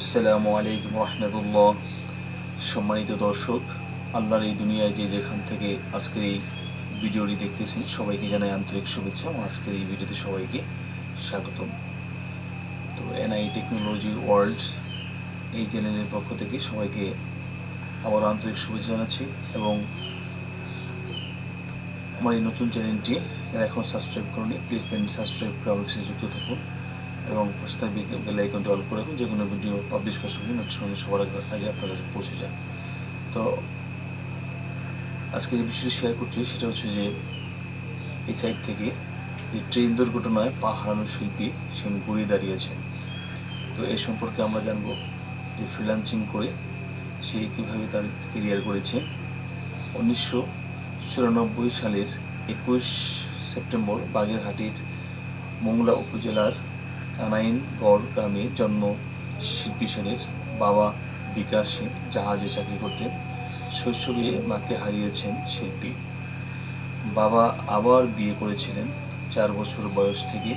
আসসালামু আলাইকুম রহমতুল্লাহ। সম্মানিত দর্শক, আল্লাহর এই দুনিয়ায় যে যেখান থেকে আজকের এই ভিডিওটি দেখতেছেন, সবাইকে জানাই আন্তরিক শুভেচ্ছা এবং আজকের এই ভিডিওতে সবাইকে স্বাগতম। তো এনআই টেকনোলজি ওয়ার্ল্ড এই চ্যানেলের পক্ষ থেকে সবাইকে আবার আন্তরিক শুভেচ্ছা জানাচ্ছি এবং আমার এই নতুন চ্যানেলটি এখন সাবস্ক্রাইব করেনি প্লিজ দেন সাবস্ক্রাইব করে আমাদের সাথে যুক্ত থাকুন। এবং পাশে থাকবে বেল আইকনটি অল করে রাখুন যে কোনো ভিডিও পাবলিশ করার সঙ্গে নোটিফিকেশন সবার আগে আপনার কাছে পৌঁছে যায়। তো আজকে যে বিষয়টি শেয়ার করছি, সেটা হচ্ছে যে এই সাইড থেকে যে ট্রেন দুর্ঘটনায় পা হারানো শিল্পী, সে ঘুরে দাঁড়িয়েছেন তো এই সম্পর্কে আমরা জানব যে ফ্রিল্যান্সিং করে সে কীভাবে তার কেরিয়ার করেছে উনিশশো চুরানব্বই সালের একুশ সেপ্টেম্বর বাগেরহাটির মোংলা উপজেলার কানাইনগড় গ্রামে জন্ম শিল্পী সেনের বাবা বিকাশ সেন জাহাজে চাকরি করতেন। শৈশবে মাকে হারিয়েছেন শিল্পী। বাবা আবার বিয়ে করেছিলেন চার বছর বয়স থেকে।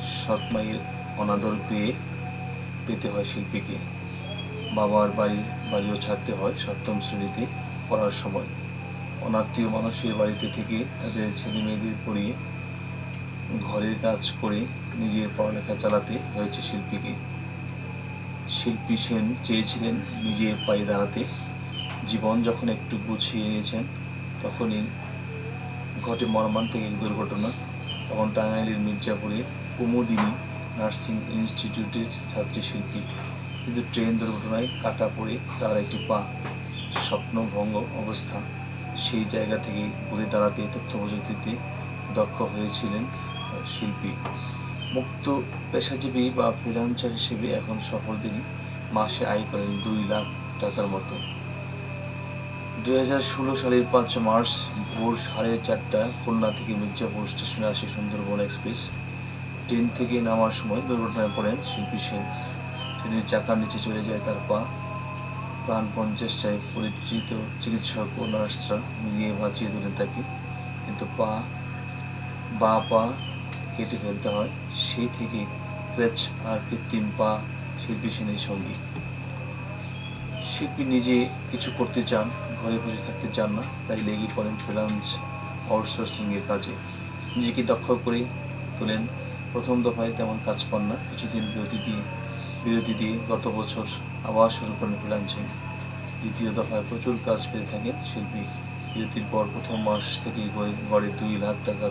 সৎ মায়ের অনাদর পেয়ে পেতে হয় শিল্পীকে। বাবার বাড়ি, বাড়িও ছাড়তে হয় সপ্তম শ্রেণীতে পড়ার সময়। অনাত্মীয় মানুষের বাড়িতে থেকে তাদের ছেলে মেয়েদের পড়িয়ে ঘরের কাজ করে নিজের পড়ালেখা চালাতে হয়েছে শিল্পীকে। শিল্পী সেন চেয়েছিলেন নিজের পায়ে দাঁড়াতে। জীবন যখন একটু গুছিয়ে নিয়েছেন, তখনই ঘটে মর্মান্তিক এক দুর্ঘটনা। তখন টাঙ্গাইলের মির্জাপুরে কুমুদিনী নার্সিং ইনস্টিটিউটের ছাত্রী শিল্পী কিন্তু ট্রেন দুর্ঘটনায় কাটা পড়ে তার একটি পা। স্বপ্নভঙ্গ অবস্থা। সেই জায়গা থেকে ঘুরে দাঁড়াতে তথ্য প্রযুক্তিতে দক্ষ হয়েছিলেন শিল্পী। মুক্ত পেশাজীবী বা ফ্রিলান্সার হিসেবে এখন সফল তিনি। মাসে আয় করেন দুই লাখ টাকার মতো। দুই হাজার ষোলো সালের পাঁচ মার্চ ভোর সাড়ে চারটা খুলনা থেকে মির্জাপুর স্টেশনে আসে সুন্দরবন এক্সপ্রেস। ট্রেন থেকে নামার সময় দুর্ঘটনায় পড়েন শিল্পী সেন। ট্রেনের চাকার নিচে চলে যায় তার পা। প্রাণপণ চেষ্টায় পরিচিত চিকিৎসক ও নার্সরা মিলিয়ে বাঁচিয়ে তোলেন তাকে। কিন্তু পা, বা পা কেটে ফেলতে হয় সেই থেকে ক্রেচ আর কৃত্রিম পা শিল্পী সেনের সঙ্গী। শিল্পী নিজে কিছু করতে চান, ঘরে বসে থাকতে চান না, তাই লেগে পড়েন ফ্রিলান্স আউটসোর্সিংয়ের কাজে। নিজেকে দক্ষ করে তোলেন। প্রথম দফায় তেমন কাজ পান না। কিছুদিন বিরতি দিয়ে বিরতি দিয়ে গত বছর আবার শুরু করেন ফ্রিলান্সিং দ্বিতীয় দফায় প্রচুর কাজ পেয়ে থাকেন শিল্পী। বিরতির পর প্রথম মাস গড়ে- গড়ে দুই লাখ টাকার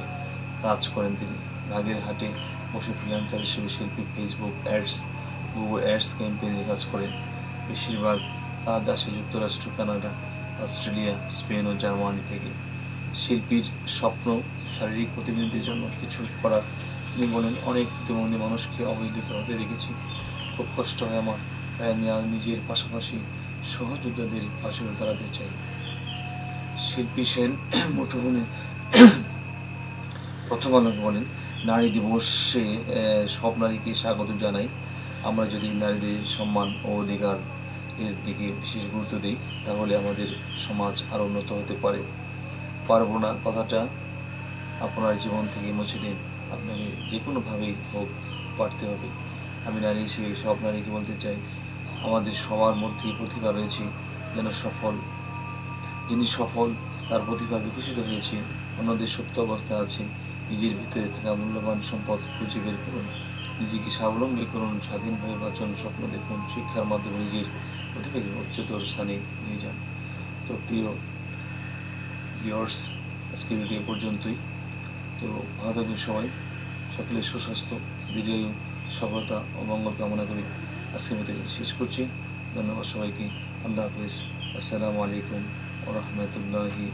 কাজ করেন তিনি। ভাগের হাটে বসে ফ্রিলান্সার হিসেবে শিল্পী ফেসবুক অ্যাডস গুগল অ্যাডস ক্যাম্পেইনের কাজ করেন বেশিরভাগ কাজ আসে যুক্তরাষ্ট্র, কানাডা, অস্ট্রেলিয়া, স্পেন ও জার্মানি থেকে। শিল্পীর স্বপ্ন, শারীরিক প্রতিনিধির জন্য কিছু করা। তিনি বলেন, অনেক প্রতিবন্ধী মানুষকে অবহেলিত হতে দেখেছি। খুব কষ্ট হয় আমার। তাই আমি আর নিজের পাশাপাশি সহযোদ্ধাদের পাশেও দাঁড়াতে চাই। শিল্পী সেন মুঠোফোনে প্রথম আলোকে বলেন নারী দিবসে সব নারীকে স্বাগত জানাই। আমরা যদি নারীদের সম্মান ও অধিকার এর দিকে বিশেষ গুরুত্ব দিই, তাহলে আমাদের সমাজ আরও উন্নত হতে পারে। পারব না কথাটা। আপনার জীবন থেকে মুছে দিন। আপনাকে যে কোনোভাবেই হোক পারতে হবে। আমি নারী হিসেবে সব নারীকে বলতে চাই, আমাদের সবার মধ্যেই প্রতিভা রয়েছে যেন সফল। যিনি সফল, তার প্রতিভা বিকশিত হয়েছে, অন্যদের সুপ্ত অবস্থায় আছে। নিজের ভিতরে থাকা মূল্যবান সম্পদ খুঁজে বের করুন। নিজেকে স্বাবলম্বী করুন স্বাধীনভাবে বাঁচুন স্বপ্ন দেখুন, শিক্ষার মাধ্যমে নিজের প্রতিভাকে উচ্চতর স্থানে নিয়ে যান। তো প্রিয় ভিওর্স আজকে ভিডিও পর্যন্তই। তো ভালো থাকবেন সবাই। সকলের সুস্বাস্থ্য, বিজয়ী, সফলতা ও মঙ্গল কামনা করি আজকের মতো শেষ করছি। ধন্যবাদ সবাইকে। আল্লাহ হাফিজ। আসসালামু আলাইকুম ও রহমতুল্লাহি